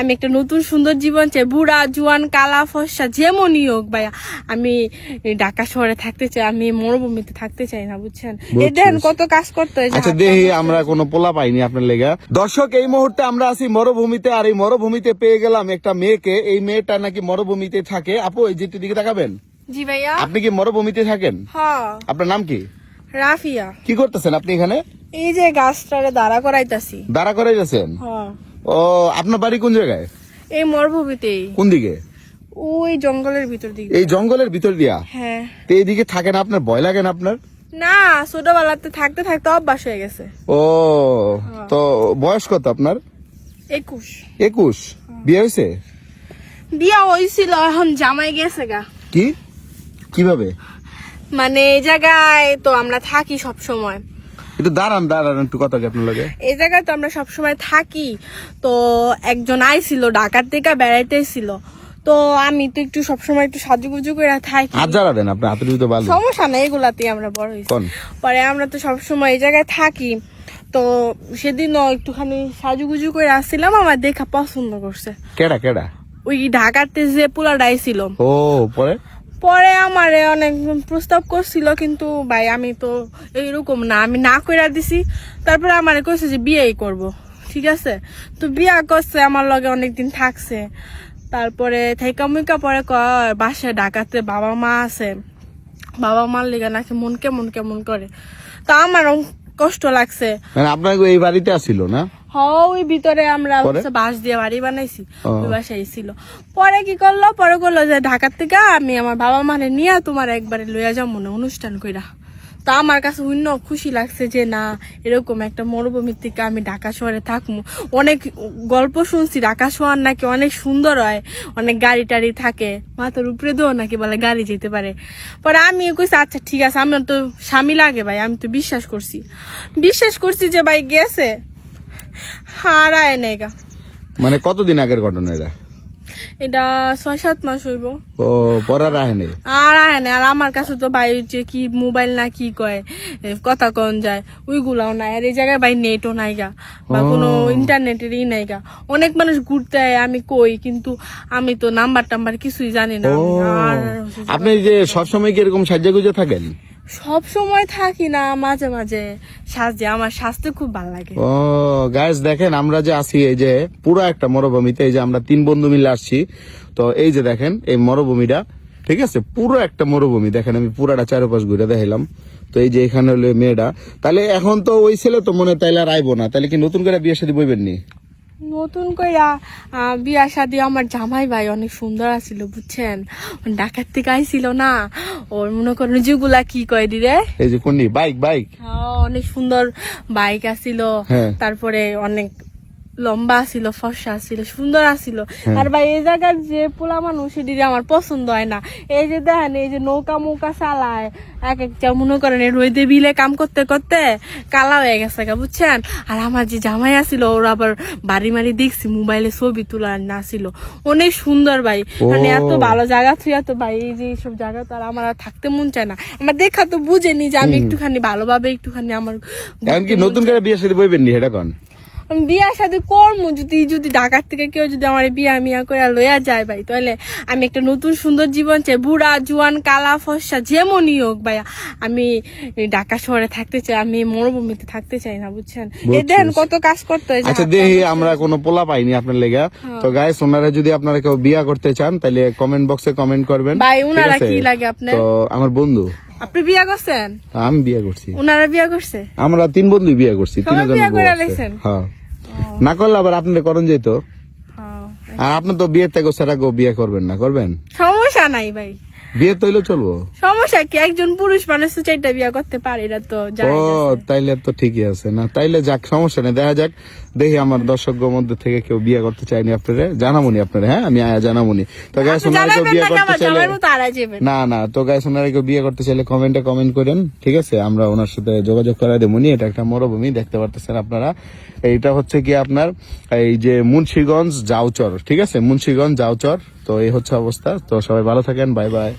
আমি একটা নতুন সুন্দর জীবন চাই। বুড়া জুয়ান কালা ফর্সা যেমনই হোক ভাই আমি ঢাকা শহরে থাকতে চাই আমি মরুভূমিতে থাকতে চাই না বুঝছেন? এই দেখেন কত কাজ করতে হয় আচ্ছা দেখি আমরা কোনো পোলা পাইনি আপনার লেগা। দর্শক এই মুহূর্তে আমরা আছি মরুভূমিতে আর এই মরুভূমিতে পেয়ে গেলাম একটা মেয়েকে। এই মেয়েটা নাকি মরুভূমিতে থাকে। আপু এই যেটি দিকে তাকাবেন। জি ভাইয়া। আপনি কি মরুভূমিতে থাকেন? হ্যাঁ আপনার নাম কি? রাফিয়া। কি করতেছেন আপনি এখানে? এই যে গাছটারে দাঁড়া করাইতাছি। দাঁড়া করে গেছেন হ্যাঁ ও আপনার বাড়ি কোন জায়গায়? এই মরুভূমিতেই। কোন দিকে? ওই জঙ্গলের ভিতর দিকে। এই জঙ্গলের ভিতর দিয়া? হ্যাঁ। তো এইদিকে থাকেন আপনার ভয় লাগে না আপনার? না ছোটবেলাতে থাকতে থাকতে অভ্যাস হয়ে গেছে। ও তো বয়স কত আপনার? একুশ। একুশ। বিয়ে হয়েছে? বিয়া হয়েছিল এখন জামাই গেছে গা। কি? কীভাবে? মানে এই জায়গায় তো আমরা থাকি সব সময় একটু দাঁড়ান দাঁড়ান একটু কথা আপনার লগে। এই জায়গায় তো আমরা সব সময় থাকি। তো একজন আইছিল ঢাকার থেকে বেড়াইতে ছিল তো আমি তো একটু সবসময় একটু সাজুগুজু করে থাকি। হাত জ্বালা দেন আপনি হাতের ভিতরে বালু? সমস্যা নেই এগুলাতেই আমরা বড় কোন? পরে আমরা তো সবসময় এই জায়গায় থাকি। তো সেদিনও একটুখানি সাজুগুজু করে আসছিলাম আমার দেখা পছন্দ করছে। কেডা কেডা? ওই ঢাকাতে যে পোলাটাই ছিল। ও পরে? পরে আমারে অনেক প্রস্তাব করছিল, কিন্তু ভাই আমি তো এইরকম না, আমি না কইরা দিছি। তারপরে আমারে কইছে যে বিয়েই করব, ঠিক আছে? তো বিয়া করছে, আমার লগে অনেকদিন থাকছে। তারপরে থেকে মুইকা পরে কয়, বাসায় ঢাকাতে বাবা মা আছে। বাবা মার লেগে নাকি মন কেমন কেমন করে। তা আমারও কষ্ট লাগছে। মানে আপনাকে এই বাড়িতে আসিল না? ওই ভিতরে আমরা? বাঁশ দিয়ে বাড়ি বানাইছি। ওই বাসায় ছিল। পরে কি করল? পরে করল যে ঢাকার থেকে আমি আমার বাবা মানে নিয়ে তোমার একবারে লইয়া যাও মনে অনুষ্ঠান কইরা। তা আমার কাছে অন্য খুশি লাগছে যে না, এরকম একটা মরুভূমির থেকে আমি ঢাকা শহরে থাকব। অনেক গল্প শুনছি, ঢাকা শহর নাকি অনেক সুন্দর হয়, অনেক গাড়ি টাড়ি থাকে। মাথার উপরে দেও নাকি বলে গাড়ি যেতে পারে। পরে আমি কইছি আচ্ছা ঠিক আছে আমার তো স্বামী লাগে ভাই, আমি তো বিশ্বাস করছি। বিশ্বাস করছি যে ভাই গেছে। হারায় নেগা মানে কতদিন আগের ঘটনা এটা? এটা ছয় সাত মাস হইব। ও পরে রাহে নেই? আর আয় না আর আমার কাছে তো ভাই যে কি মোবাইল না কি কয় কথা কন যায়। ওইগুলাও নাই। আর এই জায়গায় ভাই নেটও নাই গা। বা কোনো ইন্টারনেটেরই নাই গা। অনেক মানুষ ঘুরতে আয় আমি কই কিন্তু আমি তো নাম্বার টাম্বার কিছুই জানি না। আর আপনি যে সবসময় কি এরকম গুজে থাকেন? সব সময় থাকি না মাঝে মাঝে সাজে আমার স্বাস্থ্য খুব ভালো লাগে। ও গাইস দেখেন আমরা যে আছি এই যে পুরো একটা মরুভূমিতে এই যে আমরা তিন বন্ধু মিলে আসছি। তো এই যে দেখেন এই মরুভূমিটা ঠিক আছে? পুরো একটা মরুভূমি। দেখেন আমি পুরাটা চারপাশ ঘুরে দেখাইলাম। তো এই যে এখানে হলো মেয়েটা। তাহলে এখন তো ওই ছেলে তো মনে হয় তাইলে আর আইবো না। তাহলে কি নতুন করে বিয়ে শাদী বইবেন নি? নতুন কইরা বিয়া শাদি আমার জামাই ভাই অনেক সুন্দর আছিল বুঝছেন? ডাকাত থেকে আইছিল না। ওর মনে করেন যেগুলা কি কয় দিরে এই যে কোননি বাইক বাইক। হ্যাঁ, অনেক সুন্দর বাইক আছিল। হ্যাঁ। তারপরে অনেক লম্বা আছিল ফর্সা আছিল সুন্দর আছিল। হ্যাঁ। আর ভাই এই জায়গার যে পোলা মানুষ সেটি আমার পছন্দ হয় না। এই যে দেখেন এই যে নৌকা মৌকা চালায় এক একটা মনে করেন রোদে বিলে কাম করতে করতে কালা হয়ে গেছে গা বুঝছেন? আর আমার যে জামাই আছিল ওর আবার বাড়ি মারি দেখছি মোবাইলে ছবি তোলা নাছিল অনেক সুন্দর ভাই। মানে এত ভালো জায়গা থুই এত ভাই এই যে এইসব জায়গা তো আর আমার আর থাকতে মন চায় না। আমার দেখা তো বুঝেনি যে আমি একটুখানি ভালোভাবে একটুখানি আমার নতুন করে বিয়ে শাদী বইবেন নি এটা কন? আমি বিয়া সাথে কর্ম যদি যদি ঢাকার থেকে কেউ যদি আমার বিয়া মিয়া করে লইয়া যায় ভাই তাহলে আমি একটা নতুন সুন্দর জীবন চাই। বুড়া জুয়ান কালা ফর্সা যেমনই হোক ভাই আমি ঢাকা শহরে থাকতে চাই আমি মরুভূমিতে থাকতে চাই না বুঝছেন? দেখেন কত কাজ করতে হয় আচ্ছা দেখি আমরা কোনো পোলা পাইনি আপনার লেগা। তো গাইস ওনারা যদি আপনারা কেউ বিয়া করতে চান তাহলে কমেন্ট বক্সে কমেন্ট করবেন। ভাই উনারা কি লাগে আপনার? তো আমার বন্ধু। আপনি বিয়া করছেন? আমি বিয়ে করছি। উনারা বিয়া করছে? আমরা তিন বন্ধু বিয়ে করছি তিনজন বিয়ে করে হ্যাঁ। না করলে আবার আপনি করেন যেত হ্যাঁ। আর আপনি তো বিয়ে থেকে সেটা বিয়ে করবেন না করবেন? সমস্যা নাই ভাই। বিয়ে তৈলে চলবো। সমস্যা কি? একজন পুরুষ মানুষ তো চারটা বিয়া করতে পারে এটা তো ও তাইলে তো ঠিকই আছে। না তাইলে যাক সমস্যা নেই দেখা যাক। দেখি আমার দর্শকদের মধ্যে থেকে কেউ বিয়ে করতে চাইনি আপনারা। জানামুনি আপনারা হ্যাঁ? আমি আয়া জানামুনি। তো গায়ে ওনারা কেউ বিয়ে করতে চাইলে না না তো গায়ে ওনারা কেউ বিয়ে করতে চাইলে কমেন্টে কমেন্ট করেন ঠিক আছে? আমরা ওনার সাথে যোগাযোগ করা দেবো। নি এটা একটা মরুভূমি দেখতে পারতেছেন আপনারা। এইটা হচ্ছে কি আপনার এই যে মুন্সিগঞ্জ জাউচর ঠিক আছে? মুন্সিগঞ্জ জাউচর তো এই হচ্ছে অবস্থা। তো সবাই ভালো থাকেন বাই বাই।